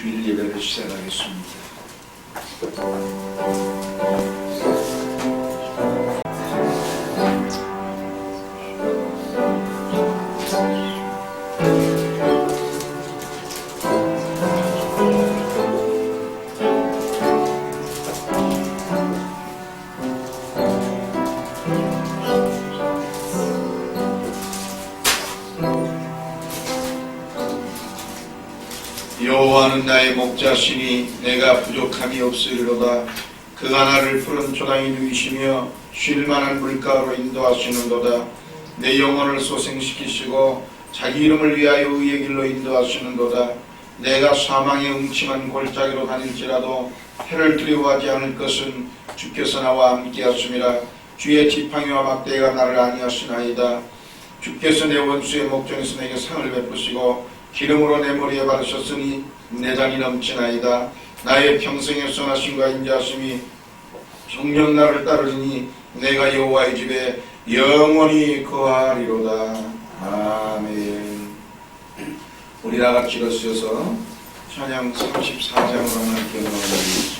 주일 예배를 시작하겠습니다. 내가 부족함이 없으리로다. 그가 나를 푸른 초당에 누이시며 쉴만한 물가로 인도하시는도다. 내 영혼을 소생시키시고 자기 이름을 위하여 의의 길로 인도하시는도다. 내가 사망의 음침한 골짜기로 다닐지라도 해를 두려워하지 않을 것은 주께서 나와 함께 하심이라. 주의 지팡이와 막대가 나를 안위하시나이다. 주께서 내 원수의 목전에서 내게 상을 베푸시고 기름으로 내 머리에 바르셨으니 내 잔이 넘치나이다. 나의 평생의 선하심과 인자하심이 정녕 나를 따르니 내가 여호와의 집에 영원히 거하리로다. 아멘. 우리 다 같이 일어서서 찬양 34장으로 하나님께 넘어가겠습니다.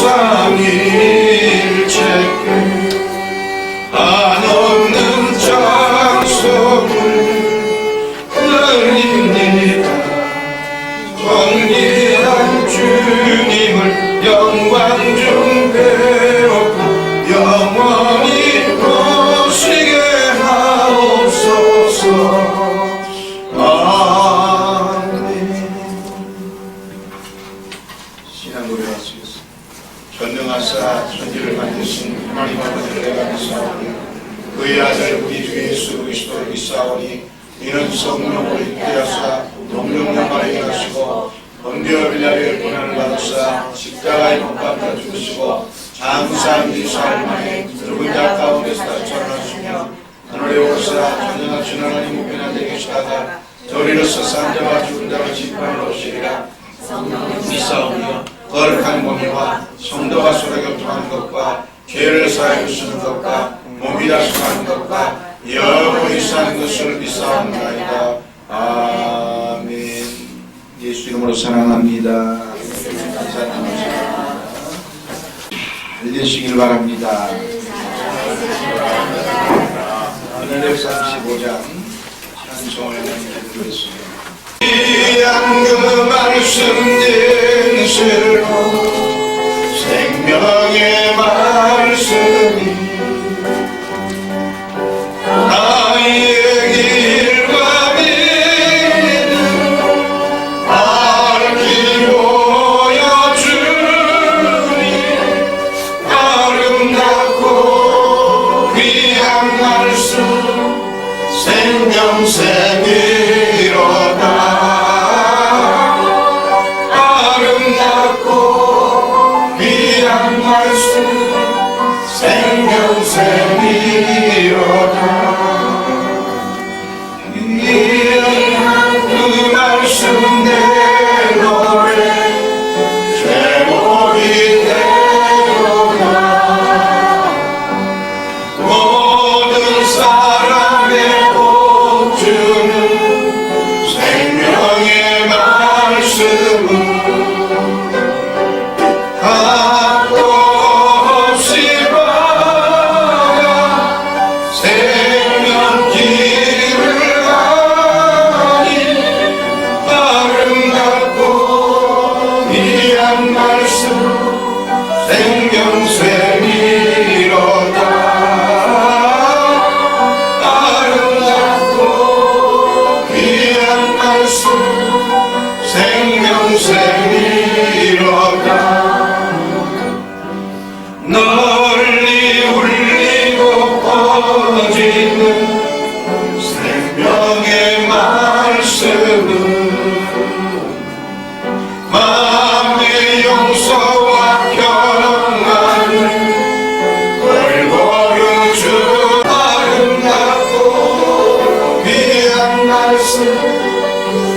성 우편에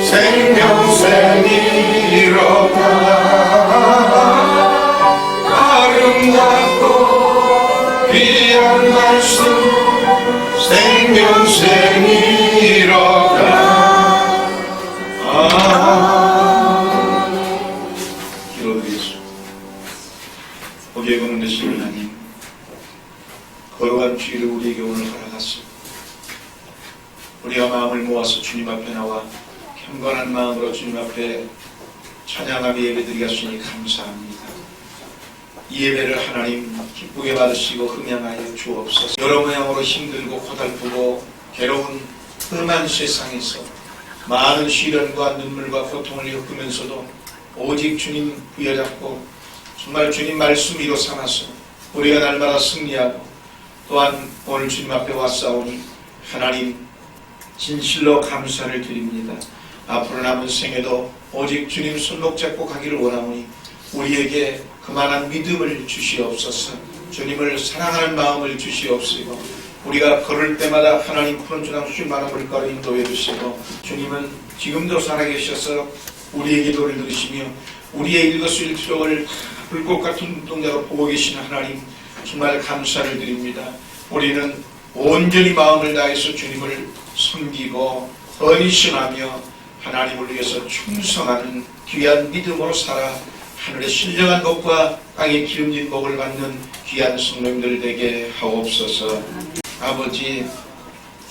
생명샘이 일어나 아름답고 귀한 말씀 생명샘 예배드리겠으니 감사합니다. 이 예배를 하나님 기쁘게 받으시고 흥양하여 주옵소서. 여러 모양으로 힘들고 고달프고 괴로운 험한 세상에서 많은 시련과 눈물과 고통을 겪으면서도 오직 주님 부여잡고 정말 주님 말씀이로 삼아서 우리가 날마다 승리하고 또한 오늘 주님 앞에 왔사오니 하나님 진실로 감사를 드립니다. 앞으로 남은 생에도 오직 주님 손목 잡고 가기를 원하오니 우리에게 그만한 믿음을 주시옵소서 주님을 사랑하는 마음을 주시옵시고 우리가 걸을 때마다 하나님 푸른 주당 쉴만한 물가로 인도해 주시고 주님은 지금도 살아계셔서 우리의 기도를 들으시며 우리의 일거수일투족을 불꽃 같은 눈동자로 보고 계신 하나님 정말 감사를 드립니다. 우리는 온전히 마음을 다해서 주님을 섬기고 헌신하며 하나님을 위해서 충성하는 귀한 믿음으로 살아 하늘의 신령한 복과 땅의 기름진 복을 받는 귀한 성도님들 되게 하옵소서. 아버지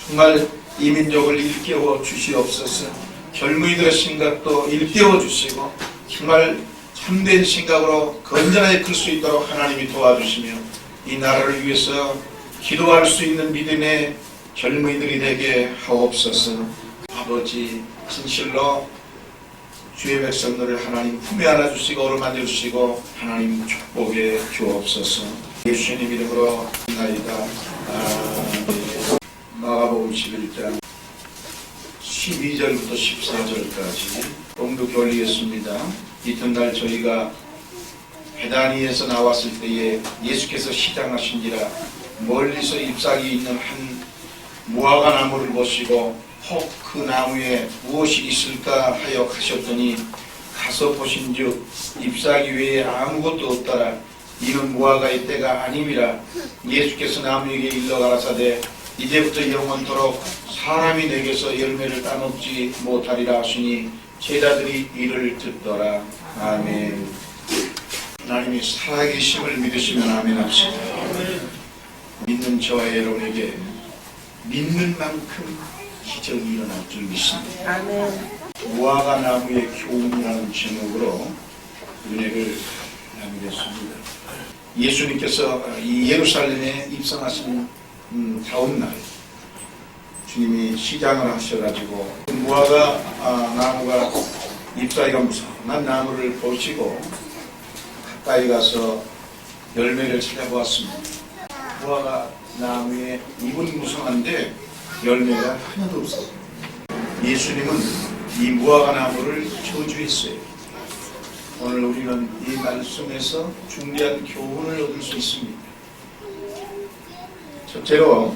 정말 이 민족을 일깨워 주시옵소서. 젊은이들의 생각도 일깨워 주시고 정말 참된 생각으로 건전하게 클 수 있도록 하나님이 도와주시며 이 나라를 위해서 기도할 수 있는 믿음의 젊은이들이 되게 하옵소서. 아버지 진실로 주의 백성들을 하나님 품에 안아주시고 어루만져 주시고 하나님 축복해 주옵소서. 예수님 이름으로 나이다. 마가복음 11장 12절부터 14절까지 공독 올리겠습니다. 이튿날 저희가 베다니에서 나왔을 때에 예수께서 시장하신지라 멀리서 잎사귀 있는 한 무화과 나무를 보시고 혹 그 나무에 무엇이 있을까 하여 가셨더니 가서 보신즉 잎사귀 외에 아무것도 없더라. 이는 무화과의 때가 아님이라 예수께서 나무에게 일러 가라사대 이제부터 영원토록 사람이 내게서 열매를 따먹지 못하리라 하시니 제자들이 이를 듣더라. 아멘. 하나님이 살아계심을 믿으시면 아멘 합시다. 믿는 저와 여러분에게 믿는 만큼 기적이 일어날 줄 믿습니다. 아멘. 무화과 나무의 교훈이라는 제목으로 은혜를 나누겠습니다. 예수님께서 이 예루살렘에 입성하신 음, 다음 날 주님이 시장을 하셔가지고 무화과 아, 나무가 잎사귀가 무성한 나무를 보시고 가까이 가서 열매를 찾아보았습니다. 무화과 나무의 잎은 무성한데 열매가 하나도 없어요. 예수님은 이 무화과 나무를 저주했어요. 오늘 우리는 이 말씀에서 중대한 교훈을 얻을 수 있습니다. 첫째로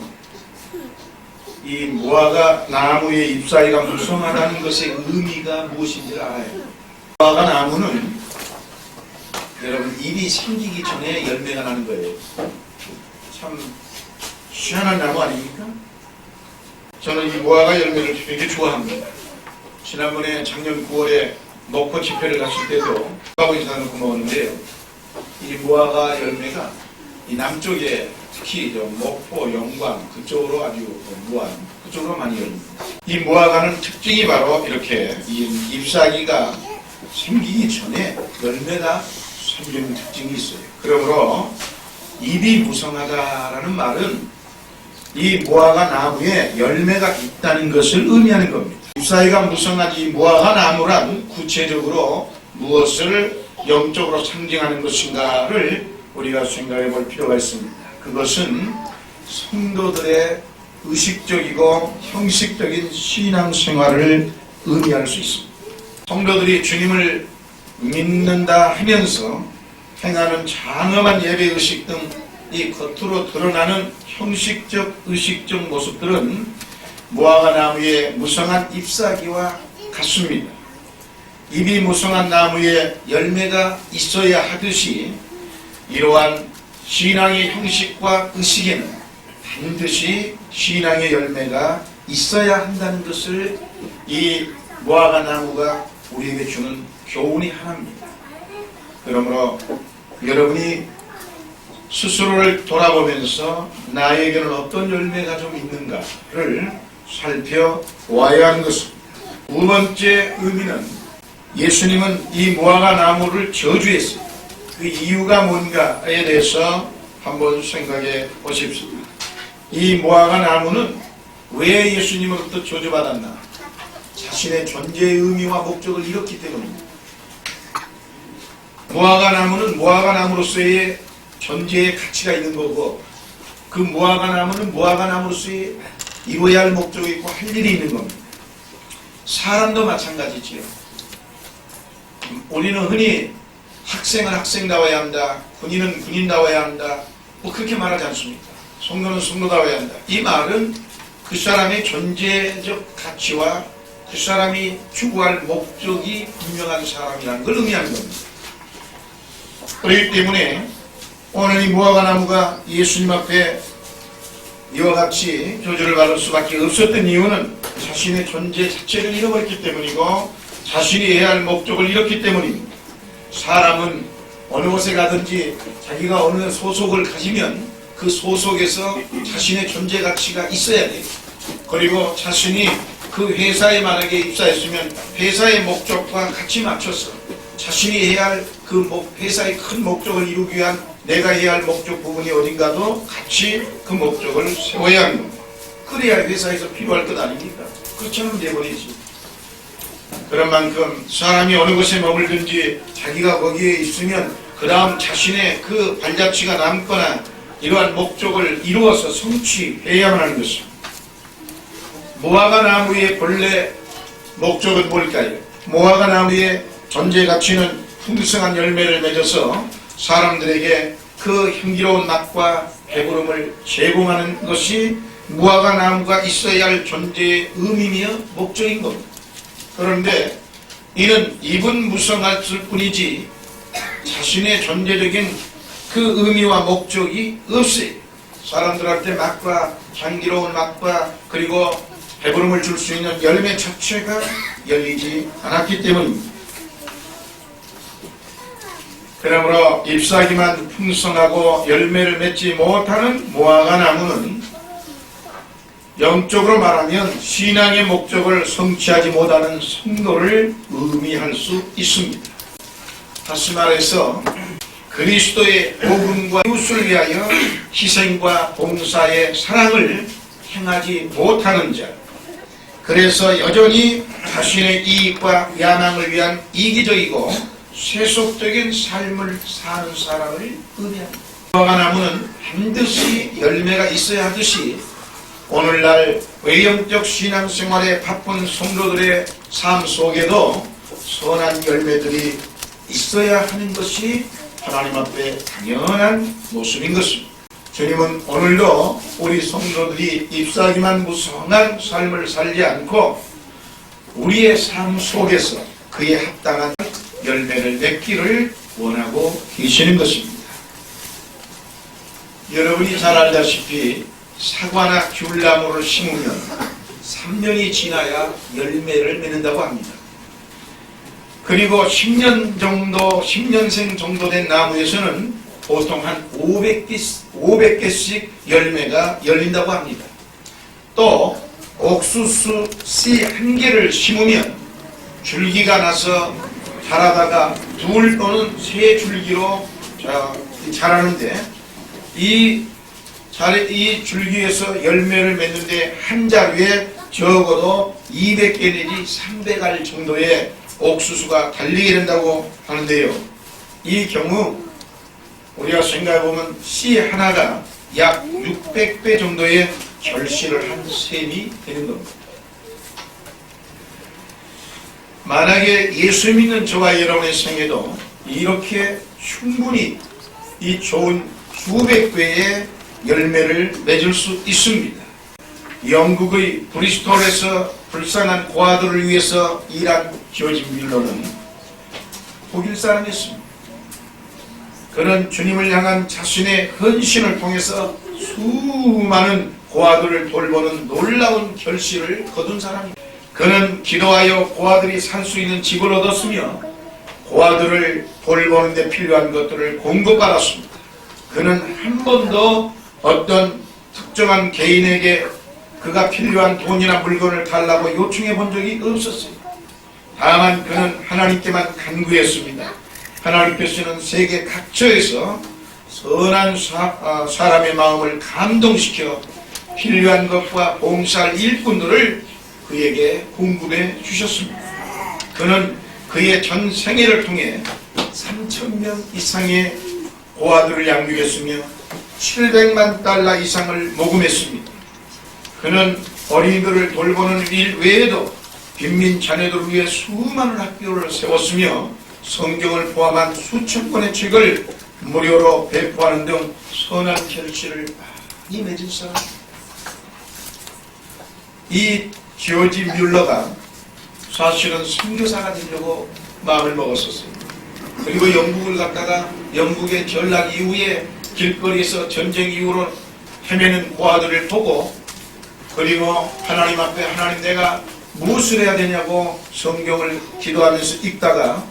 이 무화과 나무의 잎사귀가 무성하다는 것의 의미가 무엇인지 알아요. 무화과 나무는 여러분 잎이 생기기 전에 열매가 나는 거예요. 참 희한한 나무 아닙니까? 저는 이 무화과 열매를 되게 좋아합니다. 지난번에 작년 9월에 목포 집회를 갔을 때도 가고 사는 고마웠는데요. 이 무화과 열매가 이 남쪽에 특히 저 목포, 영광 그쪽으로 아주 무한 그쪽으로 많이 열립니다. 이 무화과는 특징이 바로 이렇게 이 잎사귀가 생기기 전에 열매가 생기는 특징이 있어요. 그러므로 잎이 무성하다라는 말은 이 무화과 나무에 열매가 있다는 것을 의미하는 겁니다. 잎사귀가 무성한 이 무화과 나무란 구체적으로 무엇을 영적으로 상징하는 것인가를 우리가 생각해 볼 필요가 있습니다. 그것은 성도들의 의식적이고 형식적인 신앙 생활을 의미할 수 있습니다. 성도들이 주님을 믿는다 하면서 행하는 장엄한 예배 의식 등 이 겉으로 드러나는 형식적 의식적 모습들은 무화과 나무의 무성한 잎사귀와 같습니다. 입이 무성한 나무에 열매가 있어야 하듯이 이러한 신앙의 형식과 의식에는 반드시 신앙의 열매가 있어야 한다는 것을 이 무화과 나무가 우리에게 주는 교훈이 하나입니다. 그러므로 여러분이 스스로를 돌아보면서 나에게는 어떤 열매가 좀 있는가를 살펴보아야 하는 것입니다. 두 번째 의미는 예수님은 이 무화과 나무를 저주했어요. 그 이유가 뭔가에 대해서 한번 생각해 보십시오. 이 무화과 나무는 왜 예수님으로부터 저주받았나? 자신의 존재의 의미와 목적을 잃었기 때문입니다. 무화과 나무는 무화과 나무로서의 존재의 가치가 있는 거고 그 무화과 나무는 무화과 나무로서의 이루어야 할 목적이 있고 할 일이 있는 겁니다. 사람도 마찬가지지요. 우리는 흔히 학생은 학생다워야 한다. 군인은 군인다워야 한다. 뭐 그렇게 말하지 않습니까? 성도는 성도다워야 한다. 이 말은 그 사람의 존재적 가치와 그 사람이 추구할 목적이 분명한 사람이라는 걸 의미하는 겁니다. 그렇기 때문에 오늘 이 무화과 나무가 예수님 앞에 이와 같이 조주를 받을 수밖에 없었던 이유는 자신의 존재 자체를 잃어버렸기 때문이고 자신이 해야 할 목적을 잃었기 때문입니다. 사람은 어느 곳에 가든지 자기가 어느 소속을 가지면 그 소속에서 자신의 존재 가치가 있어야 돼요. 그리고 자신이 그 회사에 만약에 입사했으면 회사의 목적과 같이 맞춰서 자신이 해야 할 그 회사의 큰 목적을 이루기 위한 내가 해야 할 목적 부분이 어딘가도 같이 그 목적을 세워야 겁니다. 그래야 회사에서 필요할 것 아닙니까? 그렇지 않으면 내버리지. 그런 만큼 사람이 어느 곳에 머물든지 자기가 거기에 있으면 그 다음 자신의 그 발자취가 남거나 이러한 목적을 이루어서 성취해야만 하는 것입니다. 무화과 나무의 본래 목적은 뭘까요? 무화과 나무의 존재 가치는 풍성한 열매를 맺어서 사람들에게 그 향기로운 맛과 배부름을 제공하는 것이 무화과 나무가 있어야 할 존재의 의미며 목적인 겁니다. 그런데 이는 입은 무성했을 뿐이지 자신의 존재적인 그 의미와 목적이 없어요. 사람들한테 맛과 향기로운 맛과 그리고 배부름을 줄 수 있는 열매 자체가 열리지 않았기 때문입니다. 그러므로 잎사귀만 풍성하고 열매를 맺지 못하는 무화과 나무는 영적으로 말하면 신앙의 목적을 성취하지 못하는 성도를 의미할 수 있습니다. 다시 말해서 그리스도의 복음과 이웃을 위하여 희생과 봉사의 사랑을 행하지 못하는 자 그래서 여전히 자신의 이익과 야망을 위한 이기적이고 세속적인 삶을 사는 사람을 의미합니다. 무화과 나무는 반드시 열매가 있어야 하듯이 오늘날 외형적 신앙생활에 바쁜 성도들의 삶 속에도 선한 열매들이 있어야 하는 것이 하나님 앞에 당연한 모습인 것입니다. 주님은 오늘도 우리 성도들이 잎사귀만 무성한 삶을 살지 않고 우리의 삶 속에서 그에 합당한 열매를 맺기를 원하고 계시는 것입니다. 여러분이 잘 알다시피 사과나 귤나무를 심으면 3년이 지나야 열매를 맺는다고 합니다. 그리고 10년 정도, 10년생 정도 된 나무에서는 보통 한 500개, 500개씩 열매가 열린다고 합니다. 또 옥수수 씨 한 개를 심으면 줄기가 나서 자라다가 둘 또는 세 줄기로 자, 자라는데 이, 잘, 이 줄기에서 열매를 맺는데 한 자루에 적어도 200개 내지 300알 정도의 옥수수가 달리게 된다고 하는데요. 이 경우 우리가 생각해보면 씨 하나가 약 600배 정도의 결실을 한 셈이 되는 겁니다. 만약에 예수 믿는 저와 여러분의 생에도 이렇게 충분히 이 좋은 수백 배의 열매를 맺을 수 있습니다. 영국의 브리스톨에서 불쌍한 고아들을 위해서 일한 조지 밀러는 독일 사람이었습니다. 그는 주님을 향한 자신의 헌신을 통해서 수많은 고아들을 돌보는 놀라운 결실을 거둔 사람입니다. 그는 기도하여 고아들이 살 수 있는 집을 얻었으며 고아들을 돌보는 데 필요한 것들을 공급받았습니다. 그는 한 번도 어떤 특정한 개인에게 그가 필요한 돈이나 물건을 달라고 요청해 본 적이 없었어요. 다만 그는 하나님께만 간구했습니다. 하나님께서는 세계 각처에서 선한 사, 아, 사람의 마음을 감동시켜 필요한 것과 봉사할 일꾼들을 그에게 공급해 주셨습니다. 그는 그의 전 생애를 통해 3천명 이상의 고아들을 양육했으며 700만 달러 이상을 모금했습니다. 그는 어린이들을 돌보는 일 외에도 빈민 자녀들을 위해 수많은 학교를 세웠으며 성경을 포함한 수천 권의 책을 무료로 배포하는 등 선한 결실을 많이 맺은 사람. 이 지오지 뮬러가 사실은 선교사가 되려고 마음을 먹었었어요. 그리고 영국을 갔다가 영국의 전락 이후에 길거리에서 전쟁 이후로 헤매는 고아들을 보고 그리고 하나님 앞에 하나님 내가 무엇을 해야 되냐고 성경을 기도하면서 읽다가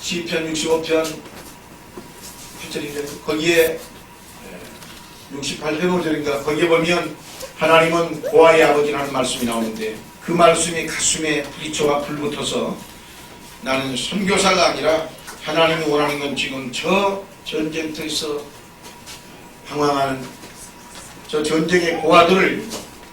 시편 65편 8절인가 거기에 68편 5절인가? 거기에 보면 하나님은 고아의 아버지라는 말씀이 나오는데 그 말씀이 가슴에 부딪혀와 불붙어서 나는 선교사가 아니라 하나님이 원하는 건 지금 저 전쟁터에서 방황하는 저 전쟁의 고아들을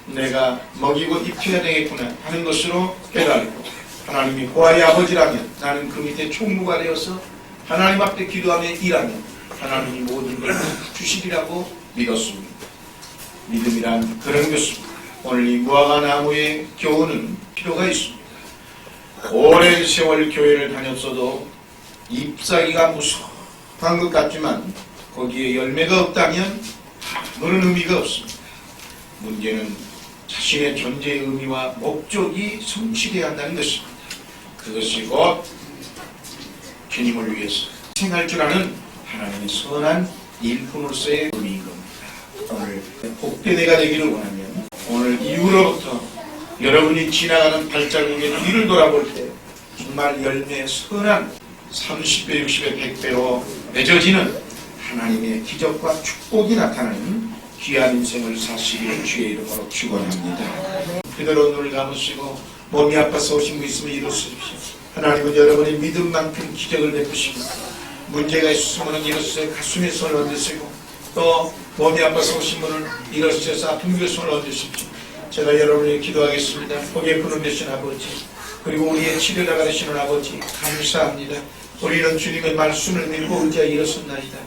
내가 먹이고 입혀야 되겠구나 하는 것으로 깨달고 하나님이 고아의 아버지라면 나는 그 밑에 총무가 되어서 하나님 앞에 기도하며 일하면 하나님이 모든 걸 주시리라고 믿었습니다. 믿음이란 그런 것입니다. 오늘 이 무화과 나무의 교훈은 필요가 있습니다. 오랜 세월 교회를 다녔어도 잎사귀가 무성한 것 같지만 거기에 열매가 없다면 아무런 의미가 없습니다. 문제는 자신의 존재의 의미와 목적이 성취되어야 한다는 것입니다. 그것이 곧 주님을 위해서 생할 줄 아는 하나님의 선한 겁니다. 오늘 복된 해가 되기를 원하면 오늘 이후로부터 여러분이 지나가는 발자국의 뒤를 돌아볼 때 정말 열매 선한 30배, 60배, 100배로 맺어지는 하나님의 기적과 축복이 나타나는 귀한 인생을 사시기를 주의 이름으로 축원합니다. 그대로 눈을 감으시고 몸이 아파서 오신 분 있으면 일어서십시오. 하나님은 여러분의 믿음만큼 기적을 베푸시고 문제가 있으면 일어서서 가슴에 손을 얹으시고 또 몸이 아파서 오신 분은 일어서서 아픈 곳에 손을 얹으십시오. 제가 여러분에게 기도하겠습니다. 복에 부는 되신 아버지 그리고 우리의 치료자가 되시는 아버지 감사합니다. 우리는 주님의 말씀을 믿고 의지하여 일어섰나이다.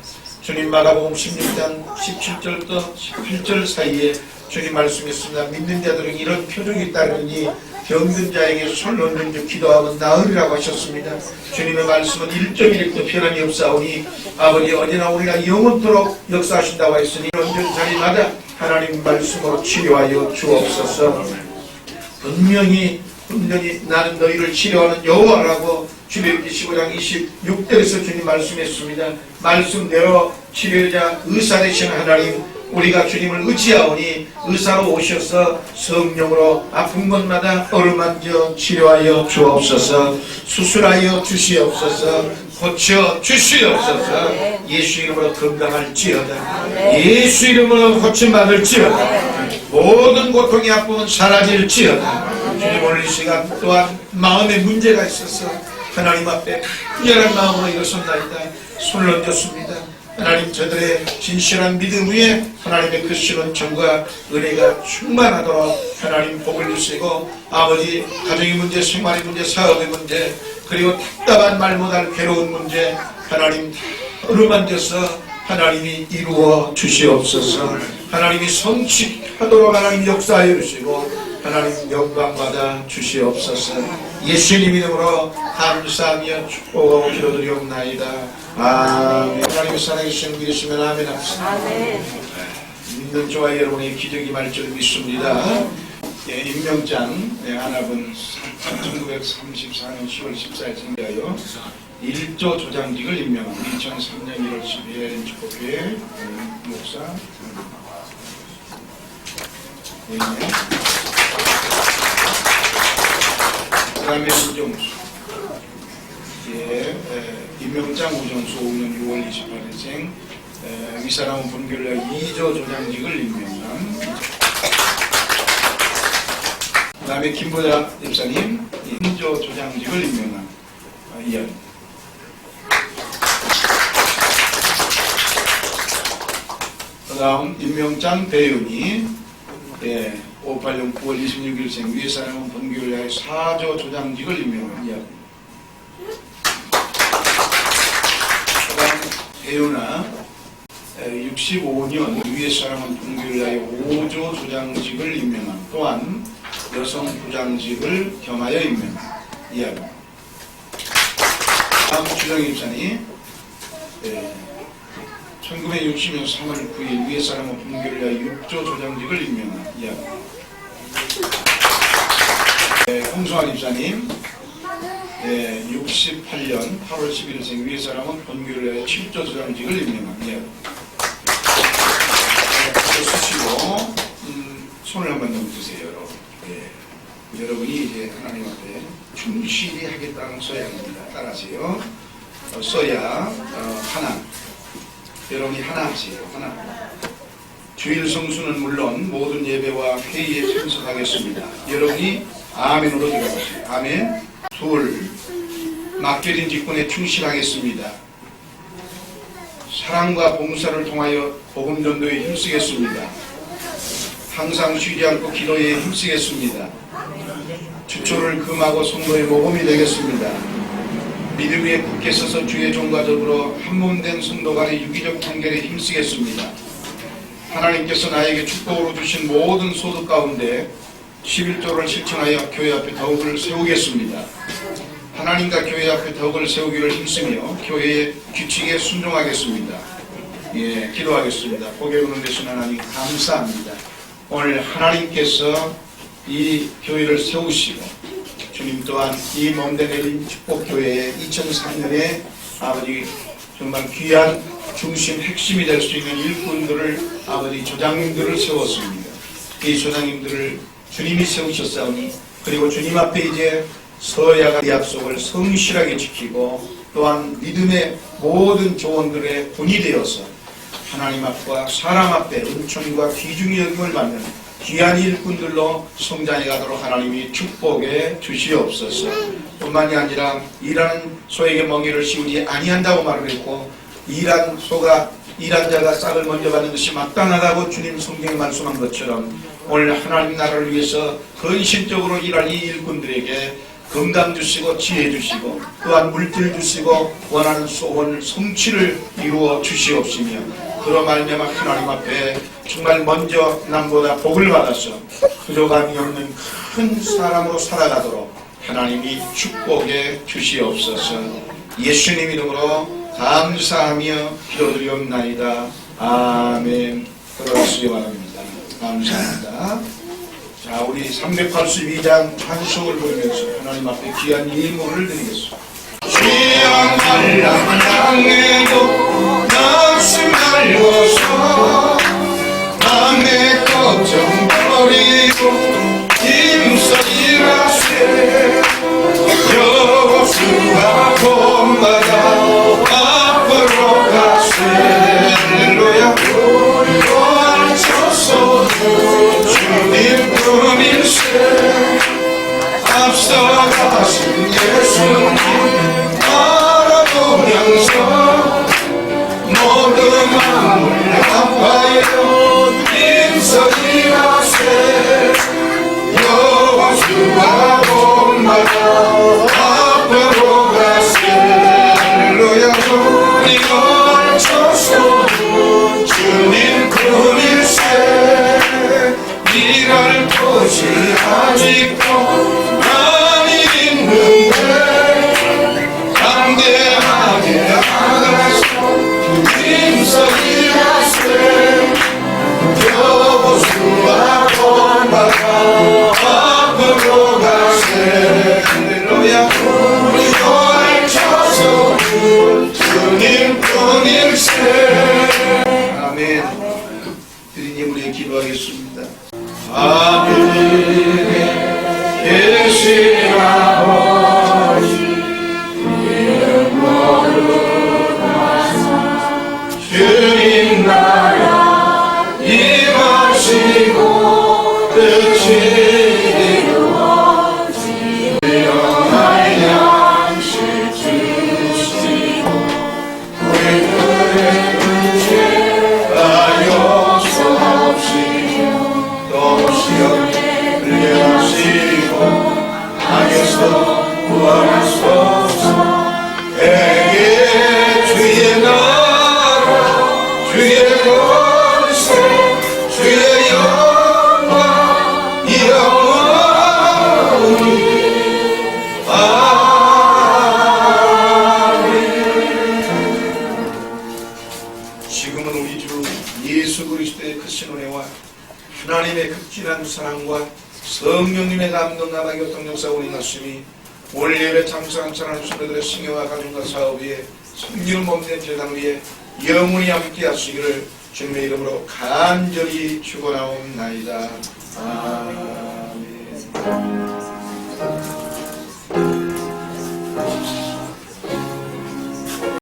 주님 마가복음 16장 17절부터 18절 사이에 주님 말씀했습니다. 믿는 자들은 이런 표적이 따르니 병든 자에게 얹는 줄 기도하면 나으리라고 하셨습니다. 주님의 말씀은 1.1도 변함이 없사오니 아버지 언제나 우리가 영원토록 역사하신다고 했으니 언전 자리마다 하나님 말씀으로 치료하여 주옵소서 분명히 분명히 나는 너희를 치료하는 여호와라고 주례기 15장 26절에서 주님 말씀했습니다. 말씀대로 치료자 의사 되신 하나님 우리가 주님을 의지하오니 의사로 오셔서 성령으로 아픈 곳마다 어루만져 치료하여 주옵소서 수술하여 주시옵소서 고쳐 주시옵소서. 예수 이름으로 건강할지어다. 예수 이름으로 고침받을지어다. 모든 고통의 아픔은 사라질지어다. 주님 오늘 이 시간 또한 마음에 문제가 있어서 하나님 앞에 간절한 마음으로 일어선다이다. 손을 얹었습니다 하나님 저들의 진실한 믿음 위에 하나님의 그 신원청과 은혜가 충만하도록 하나님 복을 주시고 아버지 가정의 문제, 생활의 문제, 사업의 문제 그리고 답답한 말 못할 괴로운 문제 하나님 어루만져서 하나님이 이루어 주시옵소서. 하나님이 성취하도록 하나님 역사하여 주시고 하나님 영광받아 주시옵소서 예수님 이름으로 감사하며 축복하고 기도드리옵나이다. 아멘. 하나님 살아계시는 믿으시면 아멘 합시다. 믿는 저와 여러분의 기적이 말줄 믿습니다. 예, 임명장 네, 하나분 1934년 10월 14일 생겨요 1조 조장직을 임명한 2003년 1월 10일 축복교회 목사. 네. 그 다음에 우정수. 예, 에, 임명장 우정수 5년 6월 28일생 윗사람은 본교회 2조 조장직을 임명한 그 다음에 김보자 집사님 1조 조장직을 임명한 아, 이한 그 다음 임명장 배윤이 예, 586 9월 26일생 위에사람은 본교회의 4조 조장직을 임명한 다음 배윤아 65년 위에 사람은 분교회의 5조 조장직을 임명한 또한 여성 부장직을 겸하여 임명한 이하다. 다음 예, 1960년 3월 9일 위에 사람은 분교회의 6조 조장직을 임명한 이하다. 예, 홍수환 입사님 예, 68년 8월 11일생 위에 사람은 본교회의 7조 조장직을 임명한 이하다. 쓰시고 음, 손을 한번 넘주세요 여러분. 예. 여러분이 이제 하나님 앞에 충실히 하겠다는 소양입니다. 따라하세요. 어, 써야 어, 하나. 여러분이 하나 하세요. 하나. 주일 성수는 물론 모든 예배와 회의에 참석하겠습니다. 여러분이 아멘으로 들어가세요. 아멘. 둘. 맡겨진 직분에 충실하겠습니다. 사랑과 봉사를 통하여 복음 전도에 힘쓰겠습니다. 항상 쉬지 않고 기도에 힘쓰겠습니다. 주초를 금하고 성도의 모범이 되겠습니다. 믿음 위에 굳게 서서 주의 종과 더불어 한 몸 된 성도 간의 유기적 단결에 힘쓰겠습니다. 하나님께서 나에게 축복으로 주신 모든 소득 가운데 11조를 실천하여 교회 앞에 덕을 세우겠습니다. 하나님과 교회 앞에 덕을 세우기를 힘쓰며 교회의 규칙에 순종하겠습니다. 예, 기도하겠습니다. 오는 되신 하나님 감사합니다. 오늘 하나님께서 이 교회를 세우시고 주님 또한 이 몸대 내린 축복교회의 2003년에 아버지 정말 귀한 중심 핵심이 될 수 있는 일꾼들을 아버지 조장님들을 세웠습니다. 이 조장님들을 주님이 세우셨사오니 그리고 주님 앞에 이제 서야가 약속을 성실하게 지키고 또한 믿음의 모든 조언들의 본이 되어서 하나님 앞과 사람 앞에 은총과 귀중히 여김을 받는 귀한 일꾼들로 성장해 가도록 하나님이 축복해 주시옵소서. 뿐만이 아니라 일하는 소에게 멍에를 씌우지 아니한다고 말을 했고 일한 소가 일한 자가 싹을 먼저 받는 것이 마땅하다고 주님 성경에 말씀한 것처럼 오늘 하나님 나라를 위해서 헌신적으로 일할 이 일꾼들에게 건강 주시고 지혜 주시고 또한 물질 주시고 원하는 소원 성취를 이루어 주시옵시며 그로 말미암아 하나님 앞에 정말 먼저 남보다 복을 받아서 부족함이 없는 큰 사람으로 살아가도록 하나님이 축복해 주시옵소서 예수님 이름으로 감사하며 기도드리옵나이다. 아멘. 들어가시기 바랍니다. 감사합니다. 자, 우리 382장 찬송을 부르면서 하나님 앞에 귀한 예물을 드리겠습니다. 걱정 버리고 힘써 일하 사랑하는 성도들의 신경과 가정과 사업 위에 성기를 몸된 재단 위에 영원히 함께 하시기를 주님의 이름으로 간절히 축원하옵나이다. 아멘.